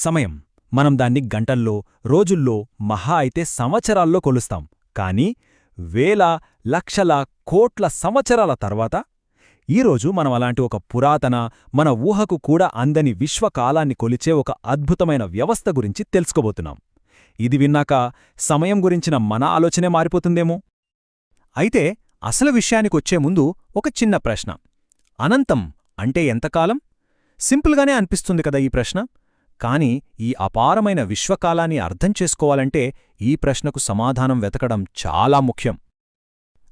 సమయం. మనం దాన్ని గంటల్లో రోజుల్లో మహా అయితే సంవత్సరాల్లో కొలుస్తాం. కానీ వేల లక్షల కోట్ల సంవత్సరాల తర్వాత ఈరోజు మనం అలాంటి ఒక పురాతన మన ఊహకు కూడా అందని విశ్వకాలాన్ని కొలిచే ఒక అద్భుతమైన వ్యవస్థ గురించి తెలుసుకోబోతున్నాం. ఇది విన్నాక సమయం గురించిన మన ఆలోచనే మారిపోతుందేమో? అయితే అసలు విషయానికొచ్చే ముందు ఒక చిన్న ప్రశ్న. అనంతం అంటే ఎంతకాలం? సింపుల్గానే అనిపిస్తుంది కదా ఈ ప్రశ్న. కాని ఈ అపారమైన విశ్వకాలాన్ని అర్థం చేసుకోవాలంటే ఈ ప్రశ్నకు సమాధానం వెతకడం చాలా ముఖ్యం.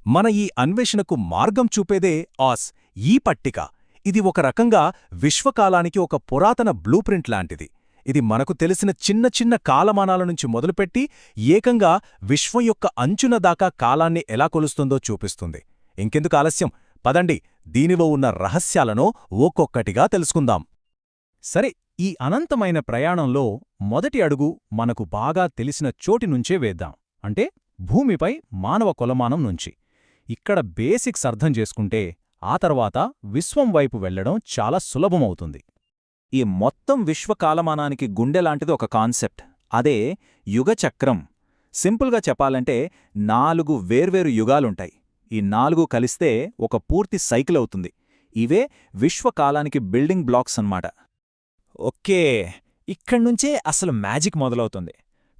మన ఈ అన్వేషణకు మార్గం చూపేదే ఆస్ ఈ పట్టిక. ఇది ఒక రకంగా విశ్వకాలానికి ఒక పురాతన బ్లూప్రింట్ లాంటిది. ఇది మనకు తెలిసిన చిన్న చిన్న కాలమానాల నుంచి మొదలుపెట్టి ఏకంగా విశ్వం యొక్క అంచున దాకా కాలాన్ని ఎలా కొలుస్తుందో చూపిస్తుంది. ఇంకెందుకు ఆలస్యం? పదండి దీనిలో ఉన్న రహస్యాలను ఒక్కొక్కటిగా తెలుసుకుందాం. సరే ఈ అనంతమైన ప్రయాణంలో మొదటి అడుగు మనకు బాగా తెలిసిన చోటి నుంచే వేద్దాం. అంటే భూమిపై మానవ కొలమానం నుంచి. ఇక్కడ బేసిక్స్ అర్థం చేసుకుంటే ఆ తర్వాత విశ్వం వైపు వెళ్ళడం చాలా సులభమవుతుంది. ఈ మొత్తం విశ్వకాలమానానికి గుండెలాంటిది ఒక కాన్సెప్ట్. అదే యుగచక్రం సింపుల్గా చెప్పాలంటే నాలుగు వేర్వేరు యుగాలుంటాయి. ఈ నాలుగు కలిస్తే ఒక పూర్తి సైకిల్ అవుతుంది. ఇవే విశ్వకాలానికి బిల్డింగ్ బ్లాక్స్ అన్నమాట. ఓకే ఇక్కడ్నుంచే అసలు మ్యాజిక్ మొదలవుతుంది.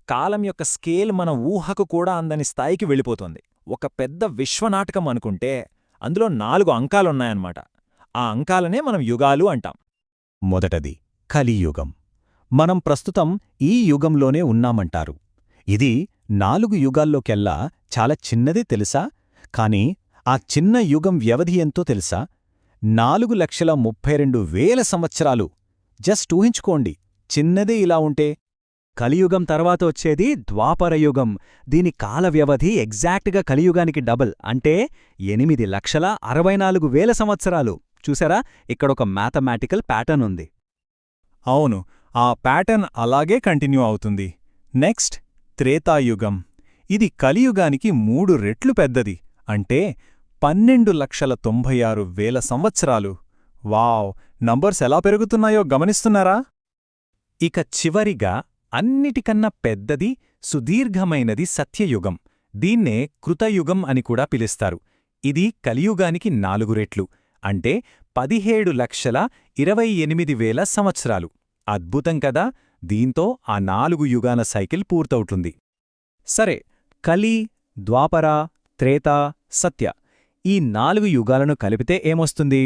కాలం యొక్క స్కేల్ మన ఊహకు కూడా అందని స్థాయికి వెళ్ళిపోతుంది. ఒక పెద్ద విశ్వనాటకం అనుకుంటే అందులో నాలుగు అంకాలున్నాయన్నమాట. ఆ అంకాలనే మనం యుగాలు అంటాం. మొదటది కలియుగం. మనం ప్రస్తుతం ఈ యుగంలోనే ఉన్నామంటారు. ఇది నాలుగు యుగాల్లోకెల్లా చాలా చిన్నదే తెలుసా? కాని ఆ చిన్న యుగం వ్యవధి ఎంతో తెలుసా? నాలుగు లక్షల ముప్పై రెండు వేల సంవత్సరాలు జస్ట్ ఊహించుకోండి చిన్నదే ఇలా ఉంటే కలియుగం తర్వాత వచ్చేది ద్వాపరయుగం దీని కాల వ్యవధి ఎగ్జాక్ట్గా కలియుగానికి డబుల్ అంటే ఎనిమిది లక్షల అరవై నాలుగు వేల సంవత్సరాలు. చూసారా? ఇక్కడొక మ్యాథమెటికల్ ప్యాటర్న్ ఉంది. అవును ఆ ప్యాటర్న్ అలాగే కంటిన్యూ అవుతుంది. నెక్స్ట్ త్రేతాయుగం. ఇది కలియుగానికి మూడు రెట్లు పెద్దది అంటే పన్నెండు లక్షల తొంభై ఆరు వేల సంవత్సరాలు. వావ్ నంబర్స్ ఎలా పెరుగుతున్నాయో గమనిస్తున్నారా? ఇక చివరిగా అన్నిటికన్నా పెద్దది సుదీర్ఘమైనది సత్యయుగం. దీన్నే కృతయుగం అని కూడా పిలుస్తారు. ఇది కలియుగానికి నాలుగు రెట్లు అంటే పదిహేడు లక్షల ఇరవై ఎనిమిది వేల సంవత్సరాలు. అద్భుతం కదా దీంతో ఆ నాలుగు యుగాల సైకిల్ పూర్తవుతుంది. సరే కలి ద్వాపర త్రేత సత్య ఈ నాలుగు యుగాలను కలిపితే ఏమొస్తుంది?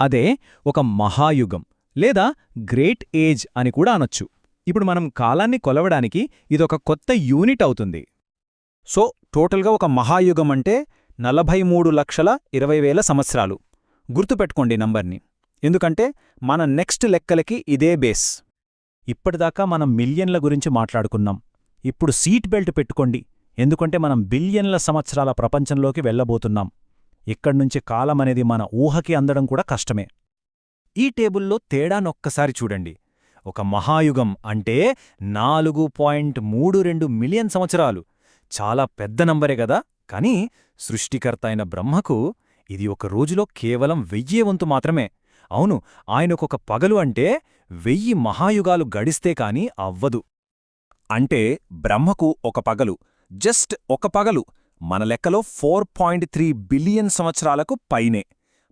అదే ఒక మహాయుగం లేదా గ్రేట్ ఏజ్ అని కూడా అనొచ్చు. ఇప్పుడు మనం కాలాన్ని కొలవడానికి ఇదొక కొత్త యూనిట్ అవుతుంది. సో టోటల్గా ఒక మహాయుగం అంటే నలభై మూడు లక్షల ఇరవై వేల సంవత్సరాలు. గుర్తుపెట్టుకోండి నంబర్ని. ఎందుకంటే మన నెక్స్ట్ లెక్కలకి ఇదే బేస్. ఇప్పటిదాకా మనం మిలియన్ల గురించి మాట్లాడుకున్నాం. ఇప్పుడు సీట్ బెల్ట్ పెట్టుకోండి. ఎందుకంటే మనం బిలియన్ల సంవత్సరాల ప్రపంచంలోకి వెళ్ళబోతున్నాం ఇక్కడ్నుంచి కాలమనేది మన ఊహకి అందడం కూడా కష్టమే. ఈ టేబుల్లో తేడానొక్కసారి చూడండి. ఒక మహాయుగం అంటే నాలుగు పాయింట్ మూడు రెండు మిలియన్ సంవత్సరాలు. చాలా పెద్ద నంబరే గదా! కానీ సృష్టికర్త అయిన బ్రహ్మకు ఇది ఒక రోజులో కేవలం వెయ్యే వంతు మాత్రమే. అవును ఆయనకొక పగలు అంటే వెయ్యి మహాయుగాలు గడిస్తే కాని అవ్వదు. అంటే బ్రహ్మకు ఒక పగలు. జస్ట్ ఒక పగలు. మన లెక్కలో ఫోర్ పాయింట్ త్రీ బిలియన్ సంవత్సరాలకు పైనే.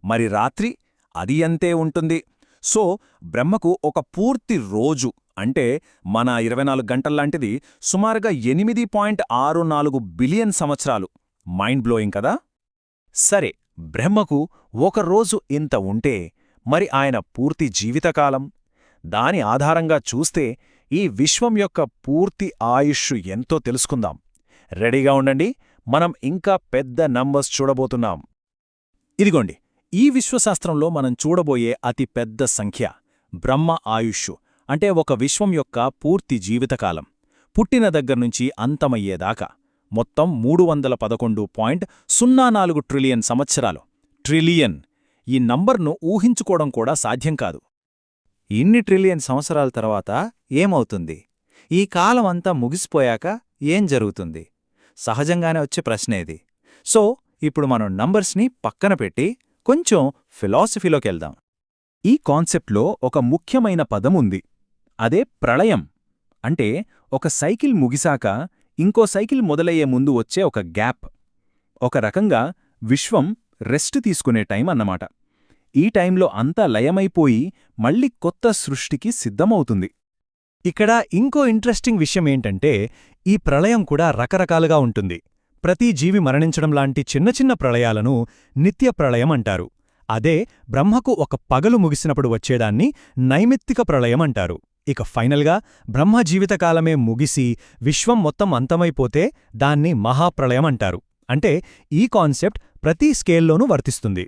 మరి రాత్రి అది అంతే ఉంటుంది? సో బ్రహ్మకు ఒక పూర్తి రోజు అంటే మన ఇరవై నాలుగు గంటల్లాంటిది సుమారుగా ఎనిమిది పాయింట్ ఆరు నాలుగు బిలియన్ సంవత్సరాలు. మైండ్ బ్లోయింగ్ కదా? సరే బ్రహ్మకు ఒక రోజు ఇంత ఉంటే మరి ఆయన పూర్తి జీవితకాలం? దాని ఆధారంగా చూస్తే ఈ విశ్వం యొక్క పూర్తి ఆయుష్ ఎంతో తెలుసుకుందాం. రెడీగా ఉండండి మనం ఇంకా పెద్ద నంబర్స్ చూడబోతున్నాం. ఇదిగోండి ఈ విశ్వశాస్త్రంలో మనం చూడబోయే అతి పెద్ద సంఖ్య బ్రహ్మ ఆయుష్ అంటే ఒక విశ్వం యొక్క పూర్తి జీవితకాలం. పుట్టిన దగ్గర్నుంచి అంతమయ్యేదాకా మొత్తం మూడు వందల పదకొండు పాయింట్ సున్నా నాలుగు ట్రిలియన్ సంవత్సరాలు. ట్రిలియన్! ఈ నంబర్ను ఊహించుకోవడం కూడా సాధ్యం కాదు. ఇన్ని ట్రిలియన్ సంవత్సరాల తర్వాత ఏమవుతుంది? ఈ కాలమంతా ముగిసిపోయాక ఏం జరుగుతుంది? సహజంగానే వచ్చే ప్రశ్న ఇది. సో ఇప్పుడు మనం నంబర్స్ని పక్కన పెట్టి కొంచెం ఫిలాసఫీలోకెళ్దాం ఈ కాన్సెప్ట్లో ఒక ముఖ్యమైన పదం ఉంది. అదే ప్రళయం. అంటే ఒక సైకిల్ ముగిసాక ఇంకో సైకిల్ మొదలయ్యే ముందు వచ్చే ఒక గ్యాప్. ఒక రకంగా విశ్వం రెస్ట్ తీసుకునే టైం అన్నమాట. ఈ టైంలో అంతా లయమైపోయి మళ్ళీ కొత్త సృష్టికి సిద్ధమవుతుంది. ఇక్కడ ఇంకో ఇంట్రెస్టింగ్ విషయం ఏంటంటే ఈ ప్రళయం కూడా రకరకాలుగా ఉంటుంది. ప్రతి జీవి మరణించడం లాంటి చిన్న చిన్న ప్రళయాలను నిత్య ప్రళయం అంటారు. అదే బ్రహ్మకు ఒక పగలు ముగిసినప్పుడు వచ్చేదాన్ని నైమిత్తిక ప్రళయం అంటారు. ఇక ఫైనల్గా బ్రహ్మ జీవితకాలమే ముగిసి విశ్వం మొత్తం అంతమైపోతే దాన్ని మహాప్రళయం అంటారు. అంటే ఈ కాన్సెప్ట్ ప్రతి స్కేల్లోనూ వర్తిస్తుంది.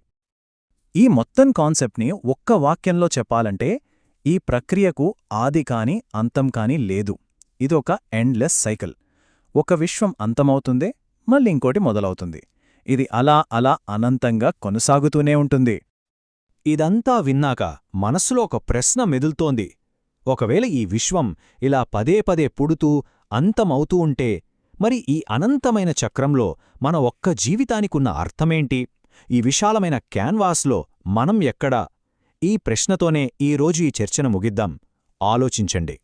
ఈ మొత్తం కాన్సెప్ట్ని ఒక్క వాక్యంలో చెప్పాలంటే ఈ ప్రక్రియకు ఆది కాని అంతం కాని లేదు. ఇదొక ఎండ్లెస్ సైకిల్ ఒక విశ్వం అంతమవుతుందే మళ్ళీ ఇంకోటి మొదలవుతుంది. ఇది అలా అలా అనంతంగా కొనసాగుతూనే ఉంటుంది. ఇదంతా విన్నాక మనస్సులో ఒక ప్రశ్న మెదులుతోంది. ఒకవేళ ఈ విశ్వం ఇలా పదే పదే పుడుతూ అంతమవుతూ ఉంటే మరి ఈ అనంతమైన చక్రంలో మన ఒక్క జీవితానికున్న అర్థమేంటి? ఈ విశాలమైన క్యాన్వాస్లో మనం ఎక్కడా? ఈ ప్రశ్నతోనే ఈరోజు ఈ చర్చను ముగిద్దాం. ఆలోచించండి.